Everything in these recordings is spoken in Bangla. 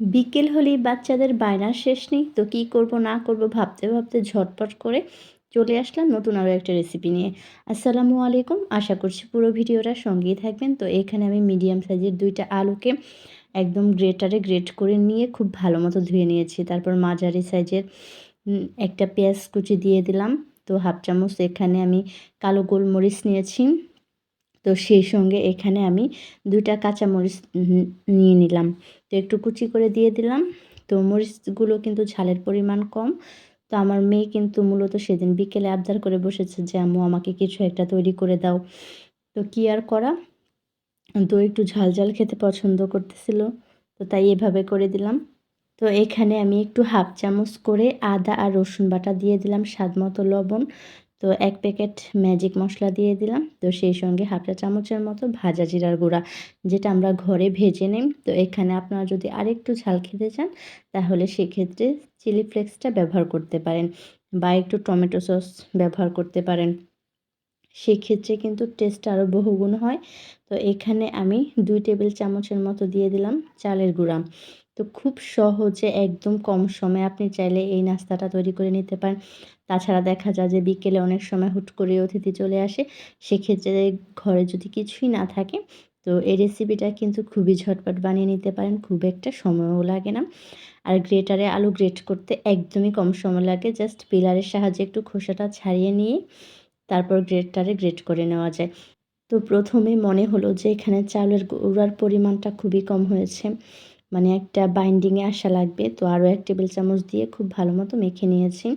বিকেল হলেই বাচ্চাদের বায়নার শেষ নেই, তো কী করব না করব ভাবতে ভাবতে ঝটপট করে চলে আসলাম নতুন আরও একটা রেসিপি নিয়ে। আসসালামু আলাইকুম, আশা করছি পুরো ভিডিওটা সঙ্গেই থাকবেন। তো এখানে আমি মিডিয়াম সাইজের দুইটা আলুকে একদম গ্রেটারে গ্রেট করে নিয়ে খুব ভালো মতো ধুয়ে নিয়েছি। তারপর মাঝারি সাইজের একটা পেঁয়াজ কুচি দিয়ে দিলাম। তো হাফ চামচ এখানে আমি কালো গোলমরিচ নিয়েছি। তো সেই সঙ্গে এখানে আমি দুইটা কাঁচামরিচ নিয়ে নিলাম। তো একটু কুচি করে দিয়ে দিলাম। তো মরিচগুলো কিন্তু ঝালের পরিমাণ কম। তো আমার মেয়ে কিন্তু মূলত সেদিন বিকেলে আবদার করে বসেছে যে, আম্মু, আমাকে কিছু একটা তৈরি করে দাও। তো কি আর করা? তো একটু ঝাল ঝাল খেতে পছন্দ করতেছিল। তো তাই এভাবে করে দিলাম। তো এখানে আমি একটু হাফ চামচ করে আদা আর রসুন বাটা দিয়ে দিলাম স্বাদ মতো লবণ। তো এক প্যাকেট ম্যাজিক মশলা দিয়ে দিলাম। তো সেই সঙ্গে হাফটা চামচের মতো ভাজা জিরার গুঁড়া, যেটা আমরা ঘরে ভেজে নিই। তো এখানে আপনারা যদি আরেকটু ঝাল খেতে চান, তাহলে সেক্ষেত্রে চিলি ফ্লেক্সটা ব্যবহার করতে পারেন বা একটু টমেটো সস ব্যবহার করতে পারেন। সেক্ষেত্রে কিন্তু টেস্ট আরও বহুগুণ হয়। তো এখানে আমি দুই টেবিল চামচের মতো দিয়ে দিলাম চালের গুঁড়া। তো খুব সহজে একদম কম সময়ে আপনি চাইলে এই নাস্তাটা তৈরি করে নিতে পারেন। তাছাড়া দেখা যায় যে বিকেলে অনেক সময় হুট করে অতিথি চলে আসে, সেক্ষেত্রে ঘরে যদি কিছুই না থাকে, তো এই রেসিপিটা কিন্তু খুবই ঝটপট বানিয়ে নিতে পারেন, খুব একটা সময়ও লাগে না। আর গ্রেটারে আলু গ্রেট করতে একদমই কম সময় লাগে জাস্ট পিলারের সাহায্যে একটু খোসাটা ছাড়িয়ে নিয়ে তারপর গ্রেটারে গ্রেট করে নেওয়া যায়। তো প্রথমে মনে হলো যে এখানে চাউলের গুঁড়ার পরিমাণটা খুবই কম হয়েছে। মানে একটা বাইন্ডিংয়ে আসা লাগবে। তো আরও এক টেবিল চামচ দিয়ে খুব ভালো মতো মেখে নিয়েছি।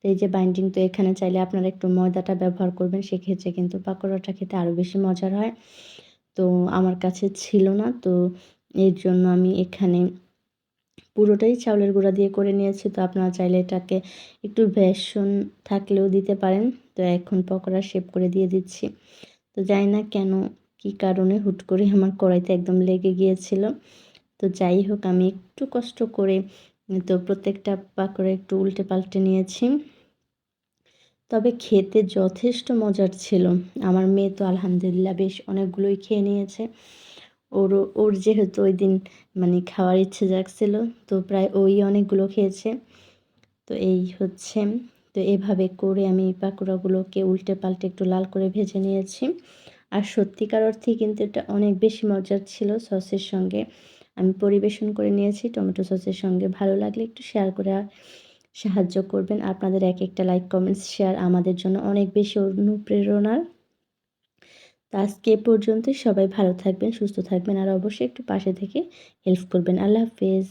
তো এই যে বাইন্ডিং তো এখানে চাইলে আপনারা একটু ময়দাটা ব্যবহার করবেন, সেক্ষেত্রে কিন্তু পাকোড়াটা খেতে আরও বেশি মজার হয়। তো আমার কাছে ছিল না, তো এর জন্য আমি এখানে পুরোটাই চাউলের গুঁড়া দিয়ে করে নিয়েছি। তো আপনারা চাইলে এটাকে একটু বেসন থাকলেও দিতে পারেন। তো এখন পকোড়া শেপ করে দিয়ে দিচ্ছি। তো জানি না কেন, কি কারণে হুট করে আমার কড়াইতে একদম লেগে গিয়েছিল। তো যাই হোক, আমি একটু কষ্ট করে, তো প্রত্যেকটা পাকোড়া একটু উল্টে পাল্টে নিয়েছি। তবে খেতে যথেষ্ট মজার ছিল। আমার মেয়ে তো আলহামদুলিল্লাহ বেশ অনেকগুলোই খেয়ে নিয়েছে। ওর ওর যেহেতু ওই দিন মানে খাওয়ার ইচ্ছে জাগছিল, তো প্রায় ওই অনেকগুলো খেয়েছে। তো এই হচ্ছে, তো এভাবে করে আমি পাকোড়াগুলোকে উল্টে পাল্টে একটু লাল করে ভেজে নিয়েছি। আর সত্যিকার অর্থেই কিন্তু এটা অনেক বেশি মজার ছিল সসের সঙ্গে। আমি পরিবেশন করে নিয়েছি। টমেটো সসের সঙ্গে ভালো লাগলে একটু শেয়ার করে সাহায্য করবেন। আপনাদের এক একটা লাইক কমেন্টস শেয়ার আমাদের জন্য অনেক বেশি অনুপ্রেরণার। তা আজকে পর্যন্ত সবাই ভালো থাকবেন, সুস্থ থাকবেন আর অবশ্যই একটু পাশে থেকে হেল্প করবেন। আল্লাহ হাফেজ।